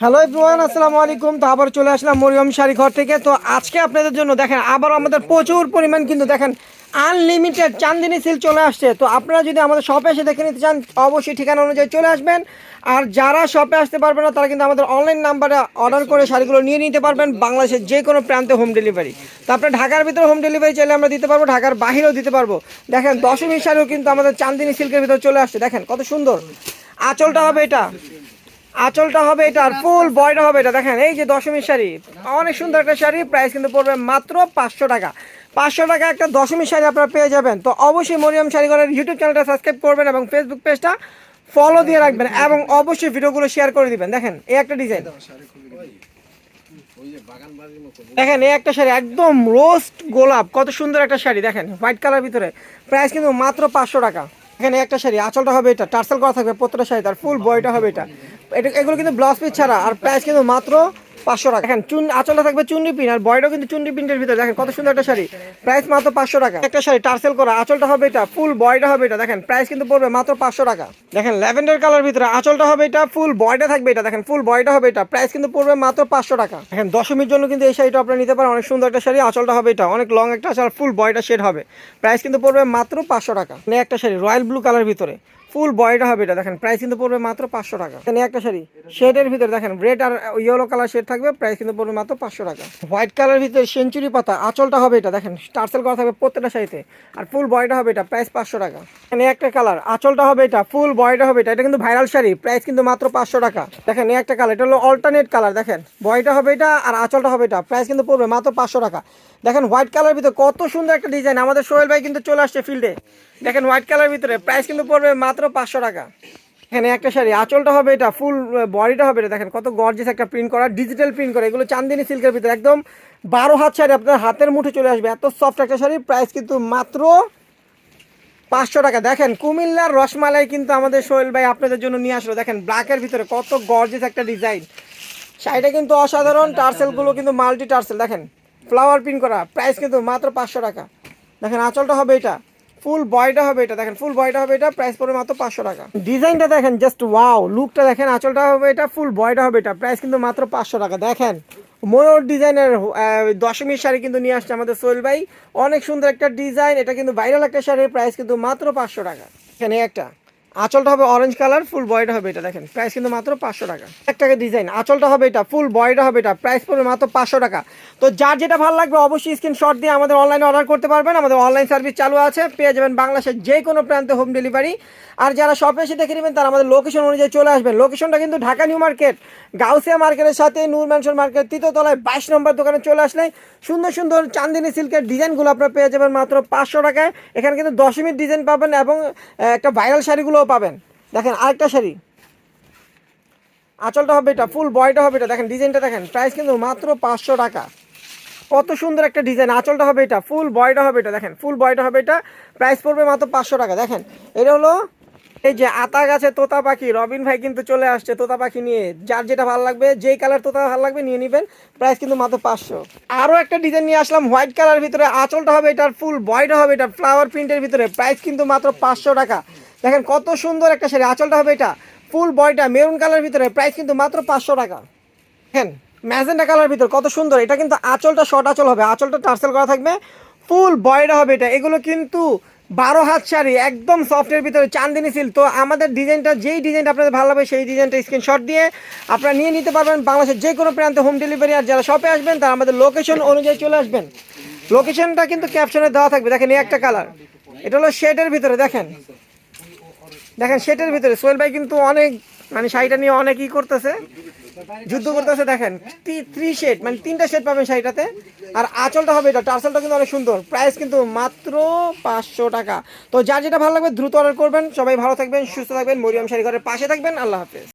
Hello everyone আসসালামু আলাইকুম। তো আবার চলে আসলাম মরিয়ম শাড়ি ঘর থেকে। তো আজকে আপনাদের জন্য দেখেন আবার আমাদের প্রচুর পরিমাণ কিন্তু দেখেন আনলিমিটেড চান্দিনী সিল চলে আসছে। তো আপনারা যদি আমাদের শপে এসে দেখে নিতে চান, অবশ্যই ঠিকানা অনুযায়ী চলে আসবেন। আর যারা শপে আসতে পারবেন না, তারা কিন্তু আমাদের অনলাইন নাম্বারে অর্ডার করে শাড়িগুলো নিয়ে নিতে পারবেন বাংলাদেশের যে কোনো প্রান্তে হোম ডেলিভারি তো আপনার ঢাকার ভিতরে হোম ডেলিভারি চাইলে আমরা দিতে পারব, ঢাকার বাহিরেও দিতে পারব। দেখেন, দশমীর শাড়িও কিন্তু আমাদের চান্দিনী সিল্কের ভিতরে চলে আসছে। দেখেন, কত সুন্দর। আঁচলটা হবে এটা। আঁচলটা হবে এটা আর ফুল বয়টা হবে এটা। দেখেন এই যে দশমীর শাড়ি অনেক সুন্দর একটা শাড়ি প্রাইস কিন্তু পড়বে মাত্র পাঁচশো টাকা। পাঁচশো টাকা একটা দশমীর শাড়ি আপনারা পেয়ে যাবেন। তো অবশ্যই মরিয়ম শাড়িঘরের ইউটিউব চ্যানেলটা সাবস্ক্রাইব করবেন এবং ফেসবুক পেজটা ফলো দিয়ে রাখবেন এবং অবশ্যই ভিডিওগুলো শেয়ার করে দিবেন। দেখেন এই একটা ডিজাইন দেখেন এই একটা শাড়ি একদম রোস্ট গোলাপ কত সুন্দর একটা শাড়ি। দেখেন হোয়াইট কালার ভিতরে। প্রাইস কিন্তু মাত্র পাঁচশো টাকা। এখানে একটা শাড়ি, আঁচলটা হবে এটা, টার্সেল করা থাকবে প্রত্যেকটা শাড়ি তার ফুল বয়টা হবে এটা। এটা এগুলো কিন্তু ব্লাউজ পিস ছাড়া, আর প্রাইস কিন্তু মাত্র পাঁচশো টাকা। দেখেন, চুন আঁচলটা থাকবে চুন্ডি পিন আর বয়টাও কিন্তু চুন্ডি পিনের ভিতরে। দেখেন, কত সুন্দর একটা শাড়ি। প্রাইস মাত্র পাঁচশো টাকা। একটা শাড়ি টার্সেল করা। আঁচলটা হবে এটা ফুল বয়টা হবে এটা। দেখেন প্রাইস কিন্তু পড়বে মাত্র পাঁচশো টাকা। দেখেন ল্যাভেন্ডার কালার ভিতরে আঁচলটা হবে এটা ফুল বয়টা থাকবে এটা। দেখেন ফুল বয়টা হবে এটা। প্রাইস কিন্তু পড়বে মাত্র পাঁচশো টাকা। দেখেন, দশমীর জন্য কিন্তু এই শাড়িটা আপনারা নিতে পারেন। অনেক সুন্দর একটা শাড়ি। আঁচলটা হবে এটা। অনেক লং একটা আঁচল ফুল বয়টা শেড হবে। প্রাইস কিন্তু পড়বে মাত্র পাঁচশো টাকা। একটা শাড়ি রয়্যাল ব্লু কালার ভিতরে। ফুল বয়টা হবে এটা। দেখেন প্রাইস কিন্তু পড়বে মাত্র পাঁচশো টাকা। এখানে একটা শাড়ি। শেডের ভিতরে দেখেন রেড আর ইয়েলো কালার শেড থাকবে প্রাইস কিন্তু পড়বে মাত্র পাঁচশো টাকা। হোয়াইট কালার ভিতরে সেঞ্চুরি পাতা, আঁচলটা হবে এটা, দেখেন, টার্সেল করা থাকবে প্রত্যেকটা শাড়িতে। আর ফুল বয়টা হবে এটা প্রাইস পাঁচশো টাকা। এখানে একটা কালার আঁচলটা হবে এটা ফুল বয়টা হবে এটা এটা কিন্তু ভাইরাল শাড়ি প্রাইস কিন্তু মাত্র পাঁচশো টাকা। দেখেন একটা কালার এটা হলো অল্টারনেট কালার দেখেন বয়টা হবে এটা আর আঁচলটা হবে এটা প্রাইস কিন্তু পড়বে মাত্র পাঁচশো টাকা। দেখেন হোয়াইট কালার ভিতরে কত সুন্দর একটা ডিজাইন আমাদের সোহেল ভাই কিন্তু চলে আসছে ফিল্ডে দেখেন হোয়াইট কালার ভিতরে প্রাইস কিন্তু পড়বে মাত্র পাঁচশো টাকা। এখানে একটা শাড়ি, আঁচলটা হবে এটা ফুল বডিটা হবে এটা দেখেন, কত গর্জেস একটা প্রিন্ট করা ডিজিটাল প্রিন্ট করা, এগুলো চান্দিনী সিল্কের ভিতরে, একদম বারো হাত শাড়ি আপনার হাতের মুঠে চলে আসবে, এত সফট একটা শাড়ি প্রাইস কিন্তু মাত্র পাঁচশো টাকা। দেখেন, কুমিল্লার রসমালাই কিন্তু আমাদের সোহেল ভাই আপনাদের জন্য নিয়ে আসলো। দেখেন ব্ল্যাকের ভিতরে কত গর্জেস একটা ডিজাইন শাড়িটা কিন্তু অসাধারণ টার্সেলগুলো কিন্তু মাল্টি টার্সেল দেখেন ফ্লাওয়ার প্রিন্ট করা প্রাইস কিন্তু মাত্র পাঁচশো টাকা। দেখেন, আঁচলটা হবে এটা। ফুল বয়টা হবে এটা, দেখেন ফুল বয়টা হবে এটা প্রাইস পড়বে মাত্র পাঁচশো টাকা। ডিজাইনটা দেখেন জাস্ট ওয়াও লুকটা দেখেন, আঁচলটা হবে এটা ফুল বয়টা হবে এটা প্রাইস কিন্তু মাত্র পাঁচশো টাকা। দেখেন ময়ূর ডিজাইনের দশমীর শাড়ি কিন্তু নিয়ে আসছে আমাদের সোহেল ভাই। অনেক সুন্দর একটা ডিজাইন এটা কিন্তু ভাইরাল একটা শাড়ির প্রাইস কিন্তু মাত্র পাঁচশো টাকা। এখানে একটা। আঁচলটা হবে অরেঞ্জ কালার ফুল বয়টা হবে এটা দেখেন। প্রাইস কিন্তু মাত্র পাঁচশো টাকা। এক টাকা ডিজাইন আঁচলটা হবে এটা ফুল বয়টা হবে এটা। প্রাইস পড়বে মাত্র পাঁচশো টাকা। তো যার যেটা ভালো লাগবে অবশ্যই স্ক্রিনশট দিয়ে আমাদের অনলাইনে অর্ডার করতে পারবেন। আমাদের অনলাইন সার্ভিস চালু আছে, পেয়ে যাবেন বাংলাদেশের যে কোনো প্রান্তে হোম ডেলিভারি আর যারা শপে এসে দেখে নেবেন, তারা আমাদের লোকেশন অনুযায়ী চলে আসবেন। লোকেশনটা কিন্তু ঢাকা নিউ মার্কেট গাউসিয়া মার্কেটের সাথে নূর ম্যানশন মার্কেট তৃতীয়তলায় বাইশ নম্বর দোকানে চলে আসলে সুন্দর সুন্দর চান্দিনী সিল্কের ডিজাইনগুলো আপনারা পেয়ে যাবেন মাত্র পাঁচশো টাকায়। এখানে কিন্তু দশমীর ডিজাইন পাবেন এবং একটা ভাইরাল শাড়িগুলোও পাবেন। দেখেন আরেকটা শাড়ি। আঁচলটা হবে এটা ফুল বয়টা হবে এটা। দেখেন ডিজাইনটা দেখেন প্রাইস কিন্তু মাত্র পাঁচশো টাকা। কত সুন্দর একটা ডিজাইন। আঁচলটা হবে এটা ফুল বয়টা হবে এটা। দেখেন ফুল বয়টা হবে এটা প্রাইস পড়বে মাত্র পাঁচশো টাকা। দেখেন, এটা হলো এই যে আতা গাছে তোতা পাখি, রবিন ভাই কিন্তু চলে আসছে তোতা পাখি নিয়ে। যার যেটা ভালো লাগবে, যেই কালার তোতা ভালো লাগবে নিয়ে নেবেন প্রাইস কিন্তু মাত্র পাঁচশো। আরও একটা ডিজাইন নিয়ে আসলাম হোয়াইট কালার ভিতরে। আঁচলটা হবে এটার ফুল বয়টা হবে এটা ফ্লাওয়ার প্রিন্টের ভিতরে। প্রাইস কিন্তু মাত্র পাঁচশো টাকা। দেখেন কত সুন্দর একটা শাড়ি। আঁচলটা হবে এটা। ফুল বয়টা মেরুন কালার ভিতরে প্রাইস কিন্তু মাত্র পাঁচশো টাকা। দেখেন ম্যাজেন্টা কালার ভিতর কত সুন্দর। এটা কিন্তু আঁচলটা শর্ট আঁচল হবে। আঁচলটা টার্সেল করা থাকবে। ফুল বয়টা হবে এটা। এগুলো কিন্তু বারো হাত শাড়ি, একদম সফটের ভিতরে, চান্দিনী সিল তো আমাদের ডিজাইনটা যেই ডিজাইনটা আপনাদের ভালো লাগবে, সেই ডিজাইনটা স্ক্রিনশট দিয়ে আপনারা নিয়ে নিতে পারবেন বাংলাদেশের যে কোনো প্রান্তে হোম ডেলিভারি আর যারা শপে আসবেন, তারা আমাদের লোকেশন অনুযায়ী চলে আসবেন। লোকেশনটা কিন্তু ক্যাপশনে দেওয়া থাকবে। দেখেন এই একটা কালার এটা হলো শেডের ভিতরে, দেখেন। দেখেন সেটার ভিতরে, সোহেল ভাই কিন্তু অনেক মানে শাড়িটা নিয়ে অনেক ই করতেছে, যুদ্ধ করতেছে, দেখেন থ্রি শেড মানে তিনটা শেড পাবেন শাড়িটাতে, আর আঁচলটা হবে এটা টার্সেলটা কিন্তু অনেক সুন্দর প্রাইস কিন্তু মাত্র পাঁচশো টাকা। তো যার যেটা ভালো লাগবে দ্রুত অর্ডার করবেন, সবাই ভালো থাকবেন, সুস্থ থাকবেন, মরিয়াম শাড়ি ঘরের পাশে থাকবেন, আল্লাহ হাফেজ।